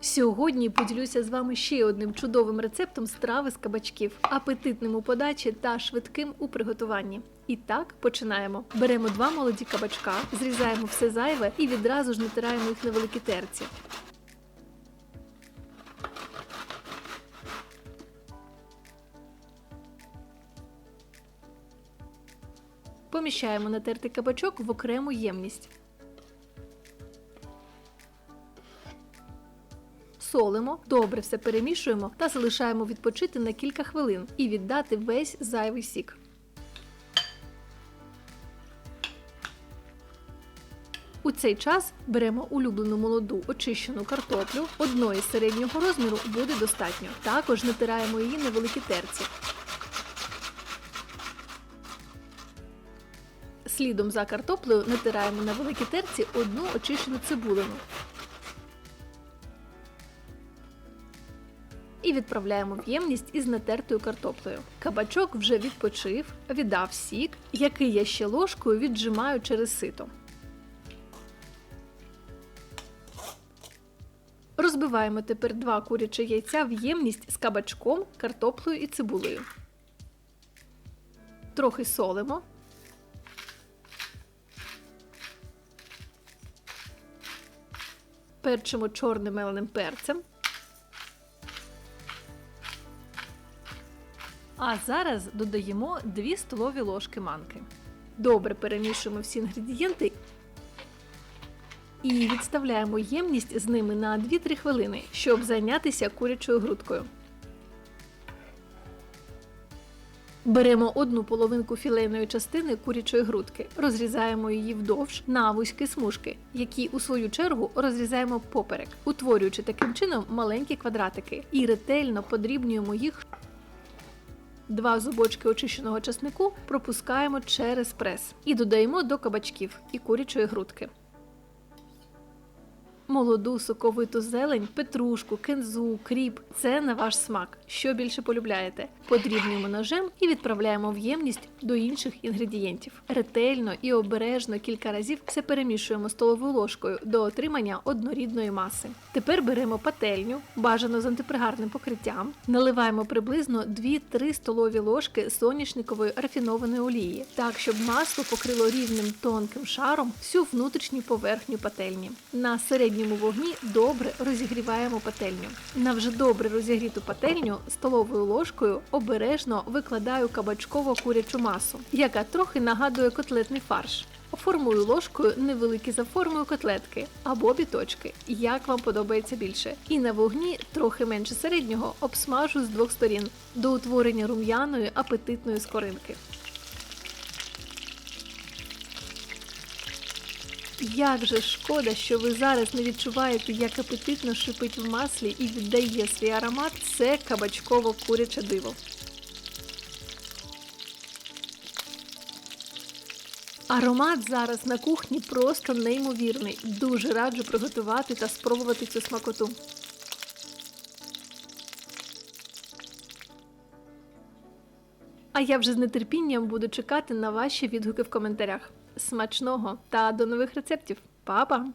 Сьогодні поділюся з вами ще одним чудовим рецептом страви з кабачків, апетитним у подачі та швидким у приготуванні. І так починаємо. Беремо два молоді кабачка, зрізаємо все зайве і відразу ж натираємо їх на великі терці. Поміщаємо натертий кабачок в окрему ємність. Солимо, добре все перемішуємо та залишаємо відпочити на кілька хвилин і віддати весь зайвий сік. У цей час беремо улюблену молоду очищену картоплю, одної середнього розміру буде достатньо. Також натираємо її на великі терці. Слідом за картоплею натираємо на великій терці одну очищену цибулину. І відправляємо в ємність із натертою картоплею. Кабачок вже відпочив, віддав сік, який я ще ложкою віджимаю через сито. Розбиваємо тепер два курячі яйця в ємність з кабачком, картоплею і цибулею. Трохи солимо. Перчимо чорним меленим перцем. А зараз додаємо 2 столові ложки манки. Добре перемішуємо всі інгредієнти і відставляємо ємність з ними на 2-3 хвилини, щоб зайнятися курячою грудкою. Беремо одну половинку філейної частини курячої грудки, розрізаємо її вдовж на вузькі смужки, які у свою чергу розрізаємо поперек, утворюючи таким чином маленькі квадратики, і ретельно подрібнюємо їх. Два зубочки очищеного часнику пропускаємо через прес і додаємо до кабачків і курячої грудки. Молоду соковиту зелень, петрушку, кензу, кріп це на ваш смак. Що більше полюбляєте. Подрібнюємо ножем і відправляємо в ємність до інших інгредієнтів. Ретельно і обережно кілька разів все перемішуємо столовою ложкою до отримання однорідної маси. Тепер беремо пательню, бажано з антипригарним покриттям, наливаємо приблизно 2-3 столові ложки соняшникової рафінованої олії, так щоб масло покрило рівним тонким шаром всю внутрішню поверхню пательні. На середньому вогні добре розігріваємо пательню. На вже добре розігріту пательню столовою ложкою обережно викладаю кабачково курячу масу, яка трохи нагадує котлетний фарш. Оформую ложкою невеликі за формою котлетки або біточки, як вам подобається більше. І на вогні трохи менше середнього обсмажу з двох сторін до утворення рум'яної апетитної скоринки. Як же шкода, що ви зараз не відчуваєте, як апетитно шипить в маслі і віддає свій аромат це кабачково куряче диво. Аромат зараз на кухні просто неймовірний. Дуже раджу приготувати та спробувати цю смакоту. А я вже з нетерпінням буду чекати на ваші відгуки в коментарях. Смачного та до нових рецептів. Па-па!